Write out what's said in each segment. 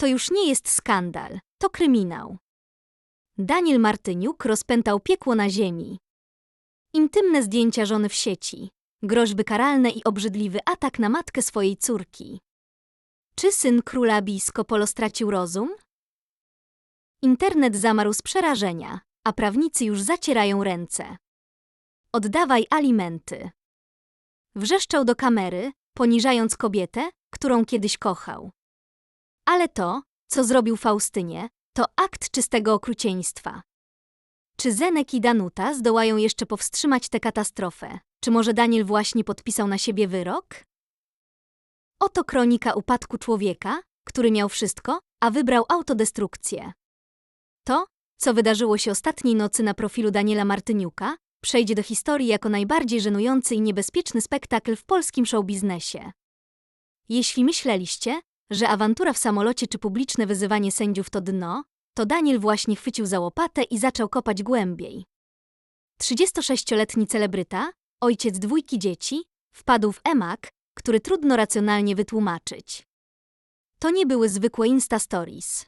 To już nie jest skandal, to kryminał. Daniel Martyniuk rozpętał piekło na ziemi. Intymne zdjęcia żony w sieci, groźby karalne i obrzydliwy atak na matkę swojej córki. Czy syn króla Bisko Polo stracił rozum? Internet zamarł z przerażenia, a prawnicy już zacierają ręce. Oddawaj alimenty. Wrzeszczał do kamery, poniżając kobietę, którą kiedyś kochał. Ale to, co zrobił Faustynie, to akt czystego okrucieństwa. Czy Zenek i Danuta zdołają jeszcze powstrzymać tę katastrofę? Czy może Daniel właśnie podpisał na siebie wyrok? Oto kronika upadku człowieka, który miał wszystko, a wybrał autodestrukcję. To, co wydarzyło się ostatniej nocy na profilu Daniela Martyniuka, przejdzie do historii jako najbardziej żenujący i niebezpieczny spektakl w polskim showbiznesie. Jeśli myśleliście, że awantura w samolocie czy publiczne wyzywanie sędziów to dno, to Daniel właśnie chwycił za łopatę i zaczął kopać głębiej. 36-letni celebryta, ojciec dwójki dzieci, wpadł w emak, który trudno racjonalnie wytłumaczyć. To nie były zwykłe Insta Stories.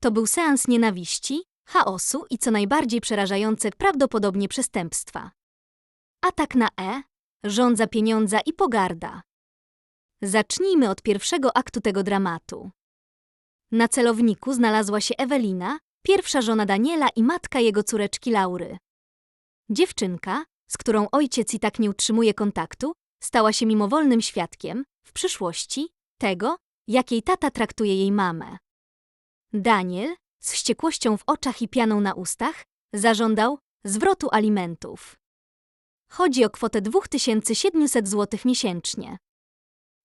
To był seans nienawiści, chaosu i co najbardziej przerażające prawdopodobnie przestępstwa. Atak na E, żądza pieniądza i pogarda. Zacznijmy od pierwszego aktu tego dramatu. Na celowniku znalazła się Ewelina, pierwsza żona Daniela i matka jego córeczki Laury. Dziewczynka, z którą ojciec i tak nie utrzymuje kontaktu, stała się mimowolnym świadkiem, w przyszłości, tego, jak jej tata traktuje jej mamę. Daniel, z wściekłością w oczach i pianą na ustach, zażądał zwrotu alimentów. Chodzi o kwotę 2700 zł miesięcznie.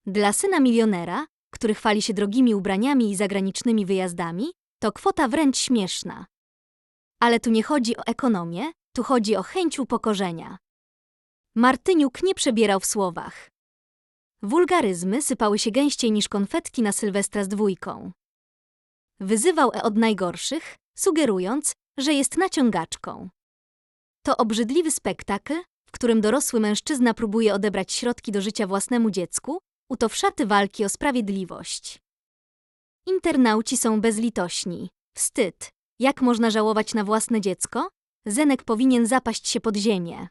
Dla syna milionera, który chwali się drogimi ubraniami i zagranicznymi wyjazdami, to kwota wręcz śmieszna. Ale tu nie chodzi o ekonomię, tu chodzi o chęć upokorzenia. Martyniuk nie przebierał w słowach. Wulgaryzmy sypały się gęściej niż konfetki na Sylwestra z dwójką. Wyzywał E od najgorszych, sugerując, że jest naciągaczką. To obrzydliwy spektakl, w którym dorosły mężczyzna próbuje odebrać środki do życia własnemu dziecku, uto w szaty walki o sprawiedliwość. Internauci są bezlitośni. Wstyd. Jak można żałować na własne dziecko? Zenek powinien zapaść się pod ziemię.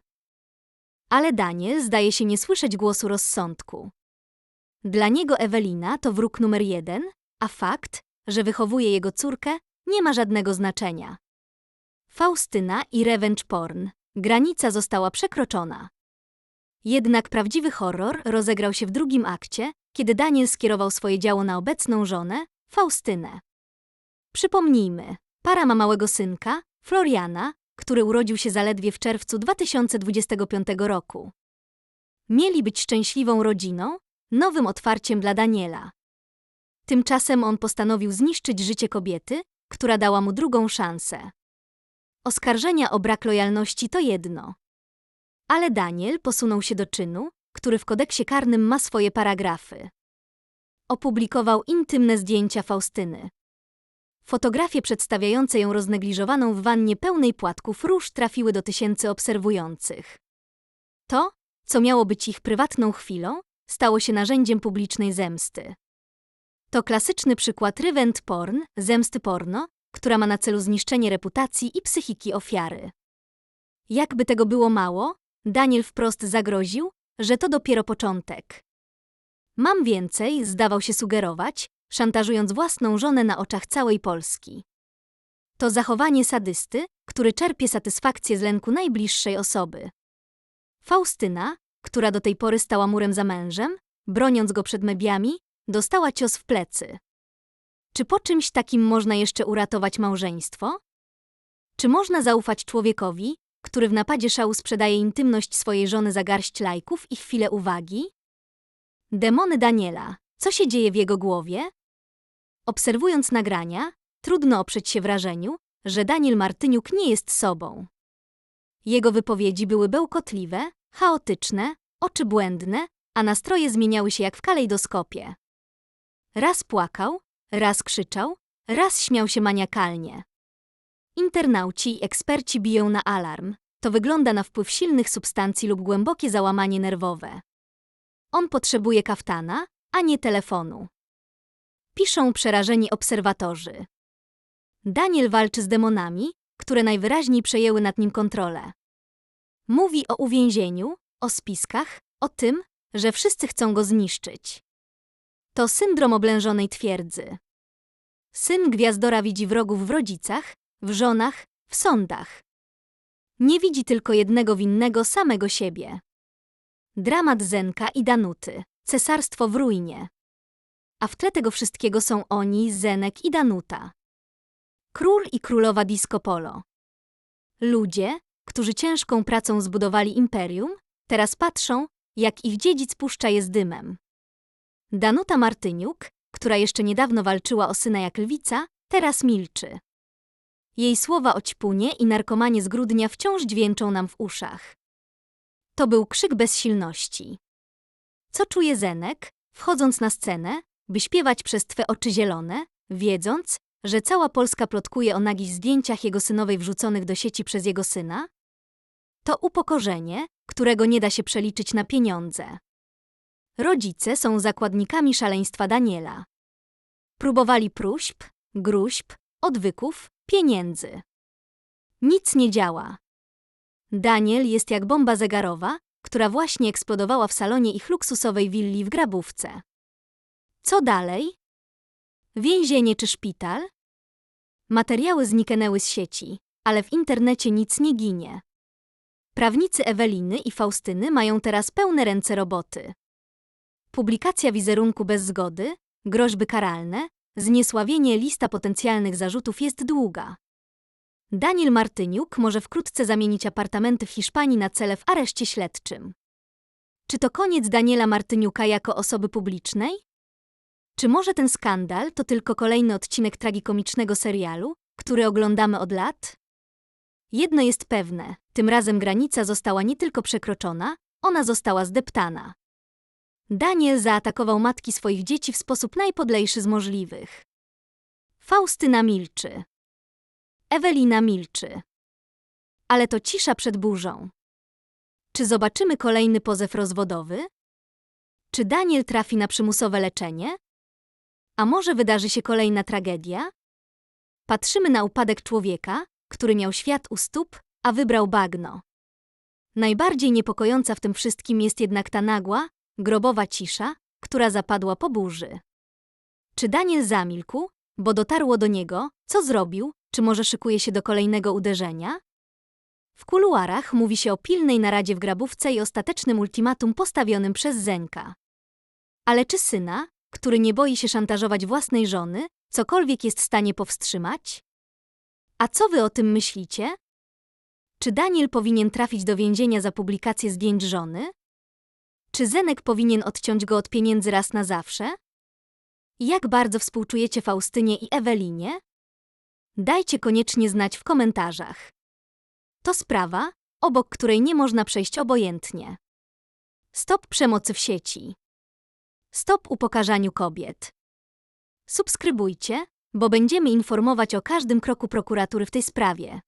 Ale Daniel zdaje się nie słyszeć głosu rozsądku. Dla niego Ewelina to wróg numer jeden, a fakt, że wychowuje jego córkę, nie ma żadnego znaczenia. Faustyna i revenge porn. Granica została przekroczona. Jednak prawdziwy horror rozegrał się w drugim akcie, kiedy Daniel skierował swoje działo na obecną żonę, Faustynę. Przypomnijmy, para ma małego synka, Floriana, który urodził się zaledwie w czerwcu 2025 roku. Mieli być szczęśliwą rodziną, nowym otwarciem dla Daniela. Tymczasem on postanowił zniszczyć życie kobiety, która dała mu drugą szansę. Oskarżenia o brak lojalności to jedno. Ale Daniel posunął się do czynu, który w kodeksie karnym ma swoje paragrafy. Opublikował intymne zdjęcia Faustyny. Fotografie przedstawiające ją roznegliżowaną w wannie pełnej płatków róż trafiły do tysięcy obserwujących. To, co miało być ich prywatną chwilą, stało się narzędziem publicznej zemsty. To klasyczny przykład revenge porn, zemsty porno, która ma na celu zniszczenie reputacji i psychiki ofiary. Jakby tego było mało, Daniel wprost zagroził, że to dopiero początek. Mam więcej, zdawał się sugerować, szantażując własną żonę na oczach całej Polski. To zachowanie sadysty, który czerpie satysfakcję z lęku najbliższej osoby. Faustyna, która do tej pory stała murem za mężem, broniąc go przed mediami, dostała cios w plecy. Czy po czymś takim można jeszcze uratować małżeństwo? Czy można zaufać człowiekowi, który w napadzie szału sprzedaje intymność swojej żony za garść lajków i chwilę uwagi? Demony Daniela. Co się dzieje w jego głowie? Obserwując nagrania, trudno oprzeć się wrażeniu, że Daniel Martyniuk nie jest sobą. Jego wypowiedzi były bełkotliwe, chaotyczne, oczy błędne, a nastroje zmieniały się jak w kalejdoskopie. Raz płakał, raz krzyczał, raz śmiał się maniakalnie. Internauci i eksperci biją na alarm. To wygląda na wpływ silnych substancji lub głębokie załamanie nerwowe. On potrzebuje kaftana, a nie telefonu. piszą przerażeni obserwatorzy. Daniel walczy z demonami, które najwyraźniej przejęły nad nim kontrolę. Mówi o uwięzieniu, o spiskach, o tym, że wszyscy chcą go zniszczyć. To syndrom oblężonej twierdzy. Syn gwiazdora widzi wrogów w rodzicach, w żonach, w sądach. Nie widzi tylko jednego winnego samego siebie. Dramat Zenka i Danuty, cesarstwo w ruinie. A w tle tego wszystkiego są oni, Zenek i Danuta. Król i królowa disco polo. Ludzie, którzy ciężką pracą zbudowali imperium, teraz patrzą, jak ich dziedzic puszcza je z dymem. Danuta Martyniuk, która jeszcze niedawno walczyła o syna jak lwica, teraz milczy. Jej słowa o ćpunie i narkomanie z grudnia wciąż dźwięczą nam w uszach. To był krzyk bezsilności. Co czuje Zenek, wchodząc na scenę, by śpiewać przez twe oczy zielone, wiedząc, że cała Polska plotkuje o nagich zdjęciach jego synowej wrzuconych do sieci przez jego syna? To upokorzenie, którego nie da się przeliczyć na pieniądze. Rodzice są zakładnikami szaleństwa Daniela. Próbowali próśb, gruźb, odwyków, pieniędzy. Nic nie działa. Daniel jest jak bomba zegarowa, która właśnie eksplodowała w salonie ich luksusowej willi w Grabówce. Co dalej? Więzienie czy szpital? Materiały zniknęły z sieci, ale w internecie nic nie ginie. Prawnicy Eweliny i Faustyny mają teraz pełne ręce roboty. Publikacja wizerunku bez zgody, groźby karalne, zniesławienie lista potencjalnych zarzutów jest długa. Daniel Martyniuk może wkrótce zamienić apartamenty w Hiszpanii na cele w areszcie śledczym. Czy to koniec Daniela Martyniuka jako osoby publicznej? Czy może ten skandal to tylko kolejny odcinek tragikomicznego serialu, który oglądamy od lat? Jedno jest pewne, tym razem granica została nie tylko przekroczona, ona została zdeptana. Daniel zaatakował matki swoich dzieci w sposób najpodlejszy z możliwych. Faustyna milczy. Ewelina milczy. Ale to cisza przed burzą. Czy zobaczymy kolejny pozew rozwodowy? Czy Daniel trafi na przymusowe leczenie? A może wydarzy się kolejna tragedia? Patrzymy na upadek człowieka, który miał świat u stóp, a wybrał bagno. Najbardziej niepokojąca w tym wszystkim jest jednak ta nagła, grobowa cisza, która zapadła po burzy. Czy Daniel zamilkł, bo dotarło do niego, co zrobił, czy może szykuje się do kolejnego uderzenia? W kuluarach mówi się o pilnej naradzie w grabówce i ostatecznym ultimatum postawionym przez Zenka. Ale czy syna, który nie boi się szantażować własnej żony, cokolwiek jest w stanie powstrzymać? A co wy o tym myślicie? Czy Daniel powinien trafić do więzienia za publikację zdjęć żony? Czy Zenek powinien odciąć go od pieniędzy raz na zawsze? Jak bardzo współczujecie Faustynie i Ewelinie? Dajcie koniecznie znać w komentarzach. To sprawa, obok której nie można przejść obojętnie. Stop przemocy w sieci. Stop upokarzaniu kobiet. Subskrybujcie, bo będziemy informować o każdym kroku prokuratury w tej sprawie.